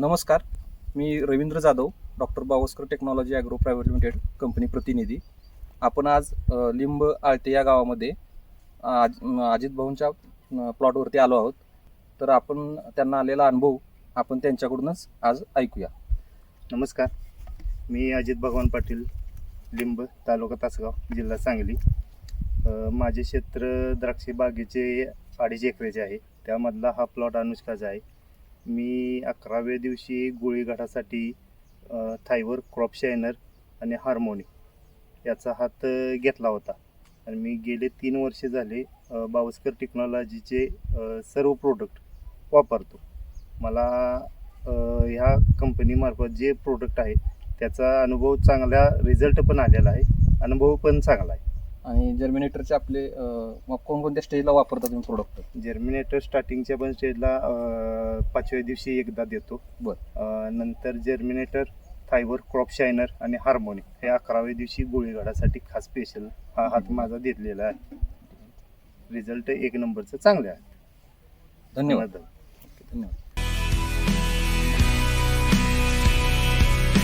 नमस्कार. मी Ravindra Jadhav doctor Bawaskar technology agro private limited company प्रतिनिधी. आपण आज लिंब आळते या गावामध्ये आज अजित भाऊंच्या प्लॉटवरती आलो आहोत. तर आपण त्यांना आलेला अनुभव आपण त्यांच्याकडूनच आज ऐकूया. नमस्कार. मी अजित भगवान पाटील लिंब तालुका तासगाव जिल्हा सांगली. माझे क्षेत्र द्राक्षे बागेचे अडीच एकरेचे आहे. त्यामधला हा प्लॉट अनुष्काचा आहे. मी अकराव्या दिवशी गोळीघाटासाठी थायवर क्रॉप शायनर आणि हार्मोनी याचा हात घेतला होता. आणि मी गेले तीन वर्ष झाले बावस्कर टेक्नॉलॉजीचे सर्व प्रोडक्ट वापरतो. मला ह्या कंपनीमार्फत जे प्रोडक्ट आहे त्याचा अनुभव चांगला रिझल्ट पण आलेला आहे अनुभव पण चांगला आहे. आणि जर्मिनेटरचे आपले कोणकोणत्या स्टेजला वापरता तुम्ही प्रोडक्ट जर्मिनेटर स्टार्टिंगच्या पण स्टेजला पाचव्या दिवशी एकदा देतो. बर. अ, नंतर जर्मिनेटर थायवर क्रॉप शायनर आणि हार्मोनी हे अकराव्या दिवशी गोळीगाडासाठी खास स्पेशल हा हात माझा घेतलेला आहे. रिझल्ट एक नंबरचं चांगले आहे. धन्यवाद. धन्यवाद.